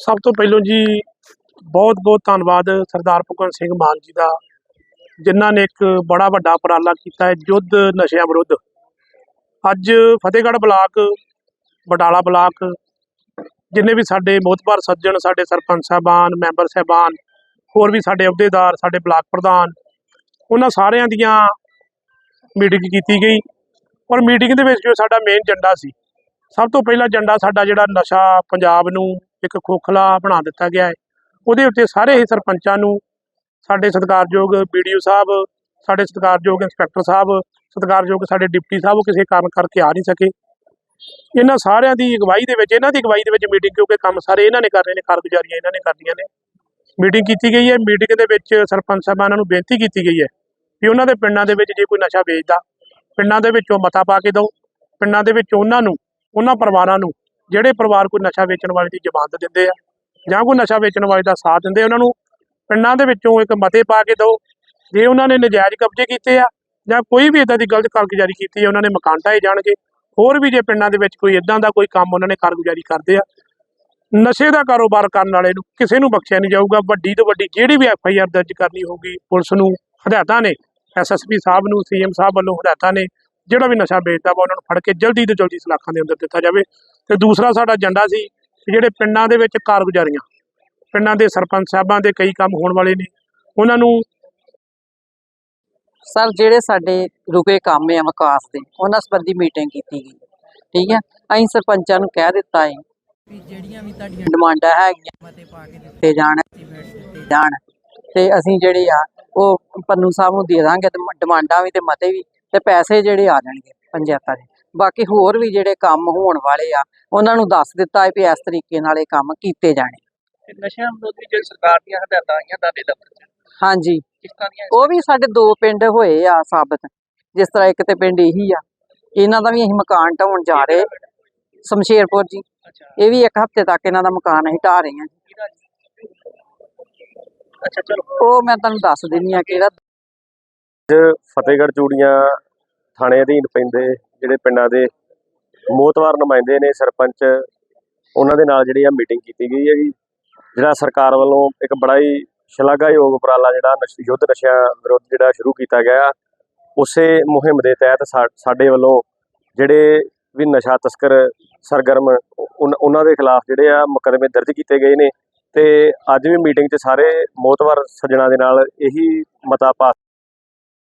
ਸਭ ਤੋਂ ਪਹਿਲਾਂ ਜੀ ਬਹੁਤ ਬਹੁਤ ਧੰਨਵਾਦ ਸਰਦਾਰ ਭਗਵੰਤ ਸਿੰਘ ਮਾਨ ਜੀ ਦਾ, ਜਿਨ੍ਹਾਂ ਨੇ ਇੱਕ ਬੜਾ ਵੱਡਾ ਉਪਰਾਲਾ ਕੀਤਾ ਹੈ ਯੁੱਧ ਨਸ਼ਿਆਂ ਵਿਰੁੱਧ। ਅੱਜ ਫਤਿਹਗੜ੍ਹ ਬਲਾਕ ਬਟਾਲਾ ਬਲਾਕ, ਜਿੰਨੇ ਵੀ ਸਾਡੇ ਮੋਤਬਰ ਸੱਜਣ, ਸਾਡੇ ਸਰਪੰਚ ਸਾਹਿਬਾਨ, ਮੈਂਬਰ ਸਾਹਿਬਾਨ, ਹੋਰ ਵੀ ਸਾਡੇ ਅਹੁਦੇਦਾਰ, ਸਾਡੇ ਬਲਾਕ ਪ੍ਰਧਾਨ, ਉਹਨਾਂ ਸਾਰਿਆਂ ਦੀਆਂ ਮੀਟਿੰਗ ਕੀਤੀ ਗਈ ਔਰ ਮੀਟਿੰਗ ਦੇ ਵਿੱਚ ਜੋ ਸਾਡਾ ਮੇਨ ਏਜੰਡਾ ਸੀ, ਸਭ ਤੋਂ ਪਹਿਲਾ ਏਜੰਡਾ ਸਾਡਾ ਜਿਹੜਾ ਨਸ਼ਾ ਪੰਜਾਬ ਨੂੰ ਇੱਕ ਖੋਖਲਾ ਬਣਾ ਦਿੱਤਾ ਗਿਆ ਹੈ, ਉਹਦੇ ਉੱਤੇ ਸਾਰੇ ਹੀ ਸਰਪੰਚਾਂ ਨੂੰ ਸਾਡੇ ਸਤਿਕਾਰਯੋਗ ਵੀਡੀਓ ਸਾਹਿਬ, ਸਾਡੇ ਸਤਿਕਾਰਯੋਗ ਇੰਸਪੈਕਟਰ ਸਾਹਿਬ, ਸਤਿਕਾਰਯੋਗ ਸਾਡੇ ਡਿਪਟੀ ਸਾਹਿਬ ਉਹ ਕਿਸੇ ਕਾਰਨ ਕਰਕੇ ਆ ਨਹੀਂ ਸਕੇ। ਇਹਨਾਂ ਸਾਰਿਆਂ ਦੀ ਅਗਵਾਈ ਦੇ ਵਿੱਚ, ਇਹਨਾਂ ਦੀ ਅਗਵਾਈ ਦੇ ਵਿੱਚ ਮੀਟਿੰਗ ਕਿਉਂਕਿ ਕੰਮ ਸਾਰੇ ਇਹਨਾਂ ਨੇ ਕਰਨੇ ਨੇ, ਕਾਰਗੁਜ਼ਾਰੀਆਂ ਇਹਨਾਂ ਨੇ ਕਰਨੀਆਂ ਨੇ। ਮੀਟਿੰਗ ਕੀਤੀ ਗਈ ਹੈ ਮੀਟਿੰਗ ਦੇ ਵਿੱਚ ਸਰਪੰਚ ਸਾਹਿਬਾਨਾਂ ਨੂੰ ਬੇਨਤੀ ਕੀਤੀ ਗਈ ਹੈ ਕਿ ਉਹਨਾਂ ਦੇ ਪਿੰਡਾਂ ਦੇ ਵਿੱਚ ਜੇ ਕੋਈ ਨਸ਼ਾ ਵੇਚਦਾ, ਪਿੰਡਾਂ ਦੇ ਵਿੱਚੋਂ ਮਤਾ ਪਾ ਕੇ ਦਿਓ, ਪਿੰਡਾਂ ਦੇ ਵਿੱਚ ਉਹਨਾਂ ਨੂੰ, ਉਹਨਾਂ ਪਰਿਵਾਰਾਂ ਨੂੰ, ਜਿਹੜੇ ਪਰਿਵਾਰ ਕੋਈ ਨਸ਼ਾ ਵੇਚਣ ਵਾਲੇ ਦੀ ਜ਼ਮਾਨਤ ਦਿੰਦੇ ਆ ਜਾਂ ਕੋਈ ਨਸ਼ਾ ਵੇਚਣ ਵਾਲੇ ਦਾ ਸਾਥ ਦਿੰਦੇ ਉਹਨਾਂ ਨੂੰ ਪਿੰਡਾਂ ਦੇ ਵਿੱਚੋਂ ਇੱਕ ਮਤੇ ਪਾ ਕੇ ਦਿਓ। ਜੇ ਉਹਨਾਂ ਨੇ ਨਜਾਇਜ਼ ਕਬਜ਼ੇ ਕੀਤੇ ਆ ਜਾਂ ਕੋਈ ਵੀ ਇਦਾਂ ਦੀ ਗਲਤ ਕਾਰਗੁਜ਼ਾਰੀ ਕੀਤੀ ਹੈ ਉਹਨਾਂ ਨੇ ਮਕਾਨ ਢਾਏ ਜਾਣਗੇ। ਹੋਰ ਵੀ ਜੇ ਪਿੰਡਾਂ ਦੇ ਵਿੱਚ ਕੋਈ ਇਦਾਂ ਦਾ ਕੋਈ ਕੰਮ ਉਹਨਾਂ ਨੇ ਕਾਰਗੁਜ਼ਾਰੀ ਕਰਦੇ ਆ, ਨਸ਼ੇ ਦਾ ਕਾਰੋਬਾਰ ਕਰਨ ਵਾਲੇ ਨੂੰ ਕਿਸੇ ਨੂੰ ਬਖਸ਼ਿਆ ਨਹੀਂ ਜਾਊਗਾ। ਵੱਡੀ ਤੋਂ ਵੱਡੀ ਜਿਹੜੀ ਵੀ ਐਫ ਆਈ ਆਰ ਦਰਜ ਕਰਨੀ ਹੋਊਗੀ, ਪੁਲਿਸ ਨੂੰ ਹਦਾਇਤਾਂ ਨੇ ਐਸ ਐਸ ਪੀ ਸਾਹਿਬ ਨੂੰ ਸੀ ਐਮ ਸਾਹਿਬ ਵੱਲੋਂ ਹਦਾਇਤਾਂ ਨੇ, ਜਿਹੜਾ ਵੀ ਨਸ਼ਾ ਵੇਚਦਾ ਵਾ ਉਹਨਾਂ ਨੂੰ ਫੜ ਕੇ ਜਲਦੀ ਤੋਂ ਜਲਦੀ ਸਲਾਖਾਂ ਦੇ ਅੰਦਰ ਦਿੱਤਾ ਜਾਵੇ। ਤੇ ਦੂਸਰਾ ਸਾਡਾ ਏਜੰਡਾ ਸੀ ਕਿ ਜਿਹੜੇ ਪਿੰਡਾਂ ਦੇ ਵਿੱਚ ਕਾਰਗੁਜ਼ਾਰੀਆਂ, ਪਿੰਡਾਂ ਦੇ ਸਰਪੰਚ ਸਾਹਿਬਾਂ ਦੇ ਕਈ ਕੰਮ ਹੋਣ ਵਾਲੇ ਨੇ, ਉਹਨਾਂ ਨੂੰ ਸਰ ਜਿਹੜੇ ਸਾਡੇ ਰੁਕੇ ਕੰਮ ਆ ਵਿਕਾਸ ਦੇ ਉਹਨਾਂ ਸੰਬੰਧੀ ਮੀਟਿੰਗ ਕੀਤੀ ਗਈ ਠੀਕ ਹੈ? ਅਸੀਂ ਸਰਪੰਚਾਂ ਨੂੰ ਕਹਿ ਦਿੱਤਾ ਹੈ ਵੀ ਜਿਹੜੀਆਂ ਵੀ ਤੁਹਾਡੀਆਂ ਡਿਮਾਂਡਾਂ ਹੈਗੀਆਂ ਮਤੇ ਪਾ ਕੇ ਦਿੱਤੇ ਜਾਣ ਦਿੱਤੇ ਜਾਣ। ਤੇ ਅਸੀਂ ਜਿਹੜੇ ਆ ਉਹ ਪੰਨੂ ਸਾਹਿਬ ਨੂੰ ਦੇ ਦਾਂਗੇ ਤੇ ਡਿਮਾਂਡਾਂ ਵੀ ਤੇ ਮਤੇ ਵੀ ਤੇ ਪੈਸੇ ਜਿਹੜੇ ਆ ਜਾਣਗੇ ਪੰਚਾਇਤਾਂ ਦੇ। ਬਾਕੀ ਹੋਰ ਵੀ ਜਿਹੜੇ ਕੰਮ ਹੋਣ ਵਾਲੇ ਆ ਉਹਨਾਂ ਨੂੰ ਦੱਸ ਦਿੱਤਾ ਹੈ ਵੀ ਇਸ ਤਰੀਕੇ ਨਾਲ ਇਹ ਕੰਮ ਕੀਤੇ ਜਾਣੇ। ਤੇ ਨਸ਼ਿਆਂ ਵਿਰੋਧੀ ਜਿਹੜੀ ਸਰਕਾਰ ਦੀਆਂ ਹਦਾਇਤਾਂ ਆਈਆਂ ਦਾਦੇ ਦਫ਼ਤਰ ਚ? ਹਾਂਜੀ। ਕਿਸ ਤਰ੍ਹਾਂ ਦੀਆਂ ਉਹ ਵੀ ਸਾਡੇ ਦੋ ਪਿੰਡ ਹੋਏ ਆ ਸਾਬਤ ਜਿਸ ਤਰ੍ਹਾਂ ਇੱਕ ਤੇ ਪਿੰਡ ਇਹੀ ਆ ਇਹਨਾਂ ਦਾ ਵੀ ਅਸੀਂ ਮਕਾਨ ਢਾਉਣ ਜਾ ਰਹੇ। ਸ਼ਮਸ਼ੇਰਪੁਰ ਜੀ ਇਹ ਵੀ ਇੱਕ ਹਫ਼ਤੇ ਤੱਕ ਇਹਨਾਂ ਦਾ ਮਕਾਨ ਅਸੀਂ ਢਾ ਰਹੇ ਹਾਂ? ਅੱਛਾ ਚਲੋ। ਉਹ ਮੈਂ ਤੁਹਾਨੂੰ ਦੱਸ ਦਿੰਨੀ ਆ ਕਿਹੜਾ। ਫਤਿਹਗੜ੍ਹ ਚੂੜੀਆਂ ਥਾਣੇ ਅਧੀਨ ਪੈਂਦੇ ਜਿਹੜੇ ਪਿੰਡਾਂ ਦੇ ਮੋਤਵਾਰ ਨੁਮਾਇੰਦੇ ਨੇ ਸਰਪੰਚ ਉਹਨਾਂ ਦੇ ਨਾਲ ਜਿਹੜੀ ਆ ਮੀਟਿੰਗ ਕੀਤੀ ਗਈ ਹੈਗੀ। ਜਿਹੜਾ ਸਰਕਾਰ ਵੱਲੋਂ ਇੱਕ ਬੜਾ ਹੀ ਸ਼ਲਾਘਾਯੋਗ ਉਪਰਾਲਾ ਜਿਹੜਾ ਨਸ਼- ਯੁੱਧ ਨਸ਼ਿਆਂ ਵਿਰੁੱਧ ਜਿਹੜਾ ਸ਼ੁਰੂ ਕੀਤਾ ਗਿਆ, ਉਸੇ ਮੁਹਿੰਮ ਦੇ ਤਹਿਤ ਸਾ- ਸਾਡੇ ਵੱਲੋਂ ਜਿਹੜੇ ਵੀ ਨਸ਼ਾ ਤਸਕਰ, ਸਰਗਰਮ ਉਨ- ਉਹਨਾਂ ਦੇ ਖਿਲਾਫ ਜਿਹੜੇ ਆ ਮੁਕੱਦਮੇ ਦਰਜ ਕੀਤੇ ਗਏ ਨੇ ਤੇ ਅੱਜ ਵੀ ਮੀਟਿੰਗ 'ਚ ਸਾਰੇ ਮੋਤਵਾਰ ਸੱਜਣਾ ਦੇ ਨਾਲ ਇਹੀ ਮਤਾ ਪਾਸ